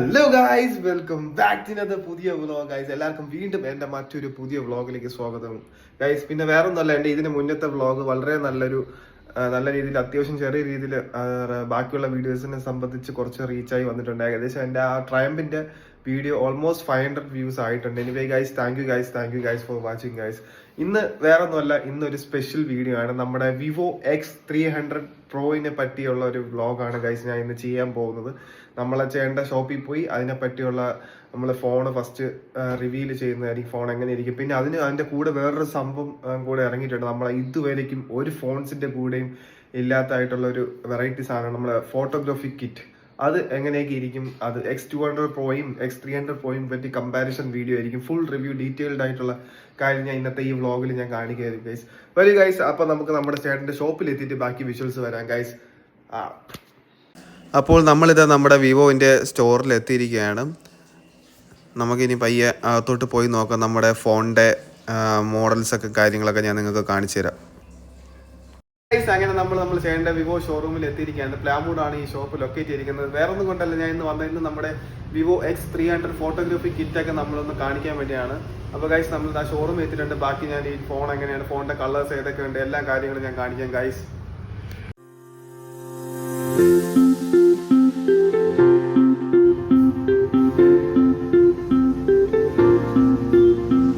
Hello guys welcome back to another പുതിയ vlog guys എല്ലാവർക്കും വീണ്ടും എന്റെ മറ്റൊരു പുതിയ വ്ളോഗിലേക്ക് സ്വാഗതം. ഗായ്സ് പിന്നെ വേറെ ഒന്നല്ല എന്റെ ഇതിന് മുന്നത്തെ വ്ളോഗ് വളരെ നല്ലൊരു നല്ല രീതിയിൽ അത്യാവശ്യം ചെറിയ രീതിയിൽ ബാക്കിയുള്ള വീഡിയോസിനെ സംബന്ധിച്ച് കുറച്ച് റീച്ചായി വന്നിട്ടുണ്ട്. ഏകദേശം എന്റെ ആ ട്രയമ്പിന്റെ video almost five hundred views ആയിട്ടുണ്ട്. Anyway guys thank you guys thank you guys for watching guys ഇന്ന് വേറെ ഒന്നുമല്ല ഇന്നൊരു സ്പെഷ്യൽ വീഡിയോ ആണ്. നമ്മുടെ വിവോ എക്സ് ത്രീ ഹൺഡ്രഡ് പ്രോയിനെ പറ്റിയുള്ള ഒരു വ്ലോഗാണ് ഗൈസ് ഞാൻ ഇന്ന് ചെയ്യാൻ പോകുന്നത്. നമ്മളെ ചെയ്യേണ്ട ഷോപ്പിൽ പോയി അതിനെ പറ്റിയുള്ള നമ്മൾ ഫോൺ ഫസ്റ്റ് റിവീൽ ചെയ്യുന്നതായിരിക്കും ഫോൺ എങ്ങനെ ഇരിക്കും പിന്നെ അതിന് അതിന്റെ കൂടെ വേറൊരു സംഭവം കൂടെ ഇറങ്ങിയിട്ടുണ്ട്. നമ്മളെ ഇതുവരേക്കും ഒരു ഫോൺസിന്റെ കൂടെയും ഇല്ലാത്തതായിട്ടുള്ള ഒരു വെറൈറ്റി സാധനമാണ് നമ്മളെ ഫോട്ടോഗ്രാഫി കിറ്റ് അത് എങ്ങനെയൊക്കെ ഇരിക്കും? അത് എക്സ് ടു ഹൺഡ്രഡ് പ്രോയും എക്സ് ത്രീ ഹൺഡ്രഡ് പ്രോയും പറ്റി കമ്പാരിസൺ വീഡിയോ ആയിരിക്കും. ഫുൾ റിവ്യൂ ഡീറ്റെയിൽഡ് ആയിട്ടുള്ള കാര്യം ഞാൻ ഇന്നത്തെ ഈ വ്ളോഗിൽ ഞാൻ കാണിക്കുകയായിരിക്കും ഗൈസ് വരും ഗൈസ് അപ്പൊ നമുക്ക് നമ്മുടെ ചേട്ടന്റെ ഷോപ്പിൽ എത്തിയിട്ട് ബാക്കി വിഷ്വൽസ് വരാം ഗൈസ് ആ. അപ്പോൾ നമ്മളിത് നമ്മുടെ വിവോവിന്റെ സ്റ്റോറിൽ എത്തിയിരിക്കുകയാണ്. നമുക്കിനി പയ്യെ അകത്തോട്ട് പോയി നോക്കാം. നമ്മുടെ ഫോണിന്റെ മോഡൽസൊക്കെ കാര്യങ്ങളൊക്കെ ഞാൻ നിങ്ങൾക്ക് കാണിച്ചു തരാം അങ്ങനെ നമ്മൾ നമ്മൾ ചെയ്യേണ്ട വിവോ ഷോറൂമിൽ എത്തിയിരിക്കുകയാണ്. പ്ലാമൂഡ് ആണ് ഈ ഷോപ്പ് ലൊക്കേറ്റ് ചെയ്തിരിക്കുന്നത്. വേറെ ഒന്നും കൊണ്ടല്ല ഞാൻ ഇന്ന് വന്ന ഇന്ന് നമ്മുടെ Vivo X three hundred photography kit ഒക്കെ നമ്മളൊന്ന് കാണിക്കാൻ വേണ്ടിയാണ്. അപ്പോൾ ഗൈസ് നമ്മൾ ആ ഷോറൂം എത്തിയിട്ടുണ്ട്. ബാക്കി ഞാൻ ഈ ഫോൺ എങ്ങനെയാണ് ഫോണിന്റെ കളേഴ്സ് ഏതൊക്കെ ഉണ്ട് എല്ലാ കാര്യങ്ങളും ഞാൻ കാണിക്കാം ഗൈസ്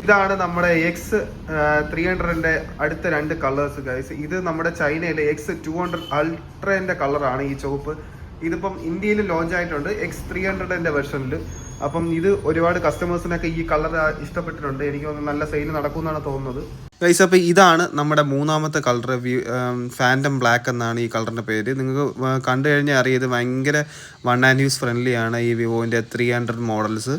ഇതാണ് നമ്മുടെ എക്സ് ത്രീ ഹൺഡ്രഡിന്റെ അടുത്ത രണ്ട് കളേഴ്സ് ഗൈസ് ഇത് നമ്മുടെ ചൈനയിലെ എക്സ് ടു ഹൺഡ്രഡ് അൾട്രേന്റെ കളറാണ് ഈ ചുവപ്പ്. ഇതിപ്പം ഇന്ത്യയിൽ ലോഞ്ച് ആയിട്ടുണ്ട് എക്സ് ത്രീ ഹൺഡ്രഡിന്റെ വെർഷനിൽ അപ്പം ഇത് ഒരുപാട് കസ്റ്റമേഴ്സിനൊക്കെ ഈ കളർ ഇഷ്ടപ്പെട്ടിട്ടുണ്ട്. എനിക്ക് തോന്നുന്നു നല്ല സെയിൽ നടക്കുമെന്നാണ് തോന്നുന്നത്. ഗൈസ് അപ്പോൾ ഇതാണ് നമ്മുടെ മൂന്നാമത്തെ കളർ വ്യൂ ഫാന്റം ബ്ലാക്ക് എന്നാണ് ഈ കളറിന്റെ പേര്. നിങ്ങൾക്ക് കണ്ടു കഴിഞ്ഞാൽ അറിയാം ഇത് ഭയങ്കര വൺ ആൻഡ് യൂസ് ഫ്രണ്ട്ലി ആണ് ഈ വിവോന്റെ ത്രീ ഹൺഡ്രഡ് മോഡൽസ്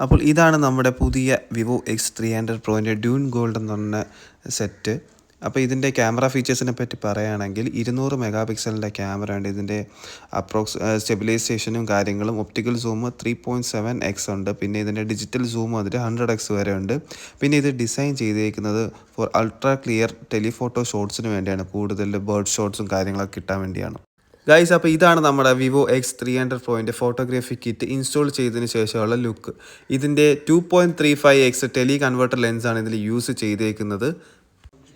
അപ്പോൾ ഇതാണ് നമ്മുടെ പുതിയ വിവോ എക്സ് ത്രീ ഹൺഡ്രഡ് പ്രോയിന്റെ ഡ്യൂൺ ഗോൾഡ് എന്ന് പറഞ്ഞ സെറ്റ് അപ്പോൾ ഇതിന്റെ ക്യാമറ ഫീച്ചേഴ്സിനെ പറ്റി പറയുകയാണെങ്കിൽ ഇരുന്നൂറ് മെഗാ പിക്സലിന്റെ ക്യാമറ ഉണ്ട്. ഇതിന്റെ അപ്രോക്സ് സ്റ്റെബിലൈസേഷനും കാര്യങ്ങളും optical zoom three point seven X ഉണ്ട്. പിന്നെ ഇതിന്റെ ഡിജിറ്റൽ സൂം അതിൽ ഹൺഡ്രഡ് എക്സ് വരെ ഉണ്ട്. പിന്നെ ഇത് ഡിസൈൻ ചെയ്തേക്കുന്നത് ഫോർ അൾട്രാ ക്ലിയർ ടെലിഫോട്ടോ ഷോട്ട്സിന് വേണ്ടിയാണ്. കൂടുതൽ ബേർഡ് ഷോട്ട്സും കാര്യങ്ങളൊക്കെ കിട്ടാൻ വേണ്ടിയാണ്. ഗൈസ് അപ്പോൾ ഇതാണ് നമ്മുടെ വിവോ എക്സ് ത്രീ ഹൺഡ്രഡ് പ്രോയിന്റെ ഫോട്ടോഗ്രാഫി കിറ്റ് ഇൻസ്റ്റാൾ ചെയ്തതിന് ശേഷമുള്ള ലുക്ക് ഇതിന്റെ two point three five X tele converter ലെൻസാണ് ഇതിൽ യൂസ് ചെയ്തേക്കുന്നത്.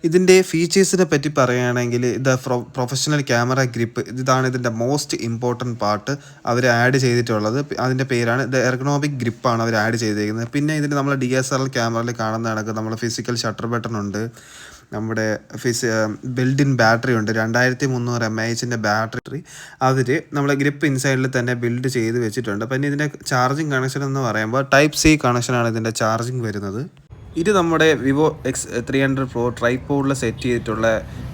ഇതിന്റെ ഫീച്ചേഴ്സിനെ പറ്റി പറയുകയാണെങ്കിൽ ഇത് പ്രൊഫഷണൽ ക്യാമറ ഗ്രിപ്പ് ഇതാണ് ഇതിന്റെ മോസ്റ്റ് ഇമ്പോർട്ടന്റ് പാർട്ട് അവർ ആഡ് ചെയ്തിട്ടുള്ളത്. അതിന്റെ പേരാണ് ഇത് എർഗണോമിക് ഗ്രിപ്പാണ് അവർ ആഡ് ചെയ്തേക്കുന്നത്. പിന്നെ ഇതിന്റെ നമ്മൾ ഡി എസ് ആർ എൽ ക്യാമറയിൽ കാണുന്ന കണക്ക് നമ്മൾ ഫിസിക്കൽ ഷട്ടർ ബട്ടൺ ഉണ്ട്. നമ്മുടെ ഫിസ് ബിൽഡ് ഇൻ ബാറ്ററി ഉണ്ട്. രണ്ടായിരത്തി മുന്നൂറ് എം ഐ എച്ചിന്റെ ബാറ്ററി. അവർ നമ്മളെ ഗ്രിപ്പ് ഇൻസൈഡിൽ തന്നെ ബിൽഡ് ചെയ്ത് വെച്ചിട്ടുണ്ട്. പിന്നെ ഇതിന്റെ ചാർജിങ് കണക്ഷൻ എന്ന് പറയുമ്പോൾ ടൈപ്പ് സി കണക്ഷനാണ് ഇതിന്റെ ചാർജിങ് വരുന്നത്. ഇത് നമ്മുടെ Vivo X three hundred pro ട്രൈപ്പോഡിൽ set ചെയ്തിട്ടുള്ള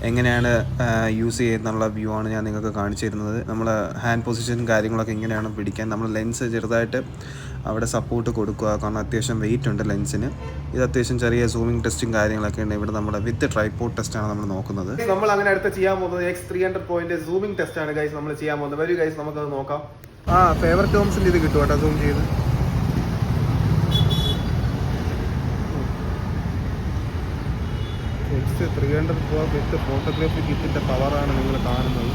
എങ്ങനെയാണ് യൂസ് ചെയ്യുന്നുള്ള വ്യൂ ആണ് ഞാൻ നിങ്ങൾക്ക് കാണിച്ചു തരുന്നത്. നമ്മൾ ഹാൻഡ് പൊസിഷൻ കാര്യങ്ങളൊക്കെ എങ്ങനെയാണ് പിടിക്കാൻ. നമ്മൾ ലെൻസ് ചെറുതായിട്ട് അവിടെ സപ്പോർട്ട് കൊടുക്കുക. കാരണം അത്യാവശ്യം വെയിറ്റ് ഉണ്ട് ലെൻസിന് ഇത് അത്യാവശ്യം ചെറിയ സൂമിംഗ് ടെസ്റ്റും കാര്യങ്ങളൊക്കെ ഉണ്ട് ഇവിടെ നമ്മുടെ വിത്ത് ട്രൈപ്പോർട്ട് ആണ് നമ്മൾ നോക്കുന്നത്. നമ്മൾ അങ്ങനെ അടുത്ത് ചെയ്യാൻ പോകുന്നത് X three hundred point zooming ആണ് ഗൈസ് നമ്മൾ ചെയ്യാൻ പോകുന്നത്. വരൂ ഗൈസ് നമുക്കത് നോക്കാം. ആ ഫേവർ ടേംസിന്റെ ഇത് കിട്ടും കേട്ടോ സൂം ചെയ്ത്. X three hundred pro with photography കിറ്റിന്റെ പവറാണ് നിങ്ങൾ കാണുന്നത്.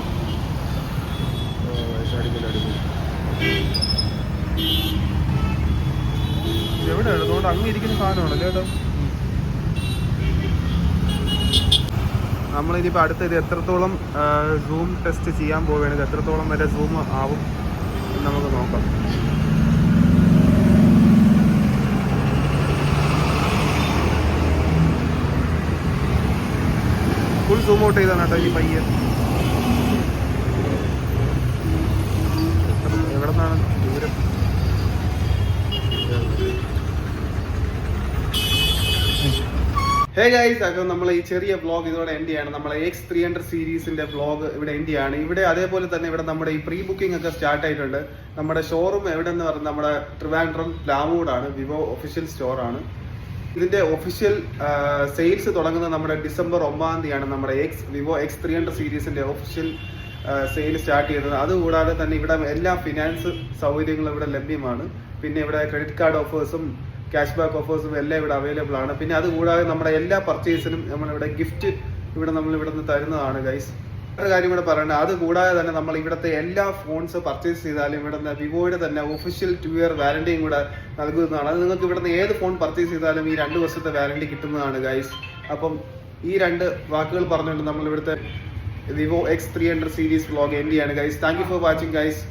അടിപൊളി അടിപൊളി. എവിടെ അതുകൊണ്ട് അങ്ങ് ഇരിക്കുന്ന സാധനമാണല്ലോ ചേട്ടാ നമ്മളിനിപ്പോൾ അടുത്ത ഇത് എത്രത്തോളം സൂം ടെസ്റ്റ് ചെയ്യാൻ പോവുകയാണ്. ഇത് എത്രത്തോളം വരെ സൂം ആവും നമുക്ക് നോക്കാം. ഫുൾ സൂം ഔട്ട് ചെയ്താണ് കേട്ടോ ഈ പയ്യെ ഹേ ഗൈസ് അപ്പോൾ നമ്മൾ ഈ ചെറിയ വ്ലോഗ് ഇതോടെ എൻഡ് ചെയ്യാണ്. നമ്മളെ എക്സ് ത്രീ ഹൺഡ്രഡ് സീരീസിന്റെ വ്ളോഗ് ഇവിടെ എൻഡ് ചെയ്യാണ്. ഇവിടെ അതേപോലെ തന്നെ ഇവിടെ നമ്മുടെ ഈ പ്രീ ബുക്കിംഗ് ഒക്കെ സ്റ്റാർട്ട് ആയിട്ടുണ്ട്. നമ്മുടെ ഷോറൂം എവിടെ എന്ന് പറഞ്ഞാൽ നമ്മുടെ ട്രിവാൻഡ്രം പ്ലാമൂഡാണ് വിവോ ഒഫീഷ്യൽ സ്റ്റോർ ആണ്. ഇതിന്റെ ഒഫീഷ്യൽ സെയിൽസ് തുടങ്ങുന്നത് നമ്മുടെ ഡിസംബർ ഒമ്പതാം തീയതിയാണ്. നമ്മുടെ X Vivo X three hundred സീരീസിന്റെ ഒഫീഷ്യൽ സെയിൽ സ്റ്റാർട്ട് ചെയ്തത്. അതുകൂടാതെ തന്നെ ഇവിടെ എല്ലാ ഫിനാൻസ് സൗകര്യങ്ങളും ഇവിടെ ലഭ്യമാണ്. പിന്നെ ഇവിടെ ക്രെഡിറ്റ് കാർഡ് ഓഫേഴ്സും ക്യാഷ് ബാക്ക് ഓഫേഴ്സും എല്ലാം ഇവിടെ അവൈലബിൾ ആണ്. പിന്നെ അതുകൂടാതെ നമ്മുടെ എല്ലാ പർച്ചേസിനും നമ്മളിവിടെ ഗിഫ്റ്റ് ഇവിടെ നമ്മൾ ഇവിടെ നിന്ന് തരുന്നതാണ് ഗൈസ് ഒരു കാര്യം കൂടെ പറയണത് അത് കൂടാതെ തന്നെ നമ്മൾ ഇവിടുത്തെ എല്ലാ ഫോൺസ് പർച്ചേസ് ചെയ്താലും ഇവിടുന്ന് വിവോയുടെ തന്നെ ഒഫീഷ്യൽ ടു ഇയർ വാരണ്ടിയും കൂടെ നൽകുന്നതാണ്. അത് നിങ്ങൾക്ക് ഇവിടുന്ന് ഏത് ഫോൺ പർച്ചേസ് ചെയ്താലും ഈ രണ്ട് വർഷത്തെ വാറണ്ടി കിട്ടുന്നതാണ് ഗൈസ് അപ്പം ഈ രണ്ട് വാക്കുകൾ പറഞ്ഞുകൊണ്ട് നമ്മൾ ഇവിടുത്തെ Vivo X three hundred series vlog end ചെയ്യാണ് guys thank you for watching guys